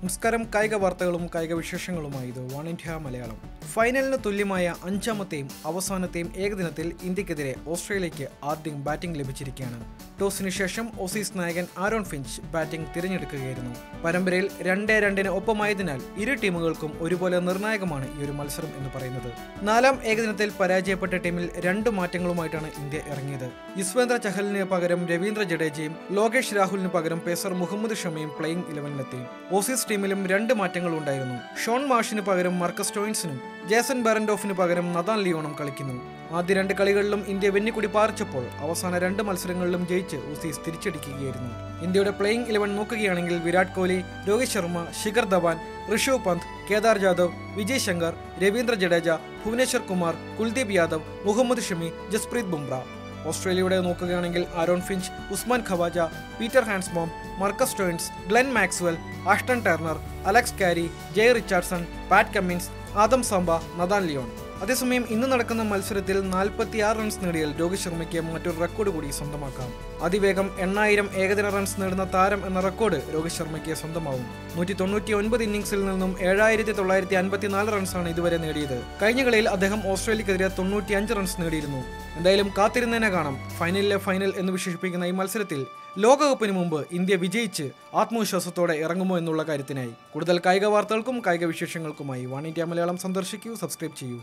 നമസ്കാരം. കായിക വാർത്തകളും കായിക വിശേഷങ്ങളുമായി ഇത് വൺ ഇന്ത്യ മലയാളം. ഫൈനലിന് തുല്യമായ അഞ്ചാമത്തെയും അവസാനത്തെയും ഏകദിനത്തിൽ ഇന്ത്യക്കെതിരെ ഓസ്ട്രേലിയയ്ക്ക് ആദ്യം ബാറ്റിംഗ് ലഭിച്ചിരിക്കുകയാണ്. ടോസിന് ശേഷം ഓസീസ് നായകൻ ആരോൺ ഫിഞ്ച് ബാറ്റിംഗ് തിരഞ്ഞെടുക്കുകയായിരുന്നു. പരമ്പരയിൽ രണ്ടേ രണ്ടിന് ഒപ്പമായതിനാൽ ഇരു ടീമുകൾക്കും ഒരുപോലെ നിർണായകമാണ് ഈ ഒരു മത്സരം എന്ന് പറയുന്നത്. നാലാം ഏകദിനത്തിൽ പരാജയപ്പെട്ട ടീമിൽ രണ്ട് മാറ്റങ്ങളുമായിട്ടാണ് ഇന്ത്യ ഇറങ്ങിയത്. യുസ്വേന്ദ്ര ചഹലിന് പകരം രവീന്ദ്ര ജഡേജയും ലോകേഷ് രാഹുലിന് പകരം പേസർ മുഹമ്മദ് ഷമിയും പ്ലേയിംഗ് ഇലവനിലെത്തി ഓസീസ് ടീമിലും രണ്ട് മാറ്റങ്ങൾ ഉണ്ടായിരുന്നു ഷോൺ മാഷിന് പകരം മർക്കസ് ടോയിൻസിനും ജേസൺ ബെറൻഡോഫിന് പകരം നദാൻ ലിയോണും കളിക്കുന്നു. ആദ്യ രണ്ട് കളികളിലും ഇന്ത്യ വെന്നിക്കുടി പാർച്ചപ്പോൾ അവസാന രണ്ട് മത്സരങ്ങളിലും ജയിച്ച്. ഓസീസ് തിരിച്ചടിക്കുകയായിരുന്നു. ഇന്ത്യയുടെ പ്ലേയിംഗ് ഇലവൻ നോക്കുകയാണെങ്കിൽ വിരാട് കോഹ്ലി രോഹിത് ശർമ്മ ശിഖർ ധവാൻ ഋഷഭ് പന്ത് കേദാർ ജാദവ് വിജയ് ശങ്കർ രവീന്ദ്ര ജഡേജ ഭുവനേശ്വർ കുമാർ കുൽദീപ് യാദവ് മുഹമ്മദ് ഷമി ജസ്പ്രീത് ബുംറ. ഓസ്ട്രേലിയയുടെ നോക്കുകയാണെങ്കിൽ Aaron Finch Usman Khawaja Peter Handscomb Marcus Stoinis Glenn Maxwell Ashton Turner Alex Carey Jhye Richardson Pat Cummins Adam Zampa Nathan Lyon. അതേസമയം ഇന്ന് നടക്കുന്ന മത്സരത്തിൽ നാൽപ്പത്തിയാറ് റൺസ് നേടിയാൽ രോഹിത് ശർമ്മയ്ക്ക് മറ്റൊരു റെക്കോർഡ് കൂടി സ്വന്തമാക്കാം. അതിവേഗം എണ്ണായിരം ഏകദിന റൺസ് നേടുന്ന താരം എന്ന റെക്കോർഡ് രോഹിത് ശർമ്മയ്ക്ക് സ്വന്തമാവും. നൂറ്റി തൊണ്ണൂറ്റി ഒൻപത് ഇന്നിംഗ്സിൽ നിന്നും ഏഴായിരത്തി തൊള്ളായിരത്തി അൻപത്തിനാല് റൺസാണ് ഇതുവരെ നേടിയത്. കഴിഞ്ഞ കളിയിൽ അദ്ദേഹം ഓസ്ട്രേലിയക്കെതിരെ തൊണ്ണൂറ്റിയഞ്ച് റൺസ് നേടിയിരുന്നു. എന്തായാലും കാത്തിരുന്നതിനെ കാണാം. ഫൈനലിലെ ഫൈനൽ എന്ന് വിശേഷിപ്പിക്കുന്ന ഈ മത്സരത്തിൽ ലോകകപ്പിന് മുമ്പ് ഇന്ത്യ വിജയിച്ച് ആത്മവിശ്വാസത്തോടെ ഇറങ്ങുമോ എന്നുള്ള കാര്യത്തിനായി കൂടുതൽ കായിക വാർത്തകൾക്കും കായിക വിശേഷങ്ങൾക്കുമായി വൺ ഇന്ത്യ മലയാളം സന്ദർശിക്കൂ സബ്സ്ക്രൈബ് ചെയ്യൂ.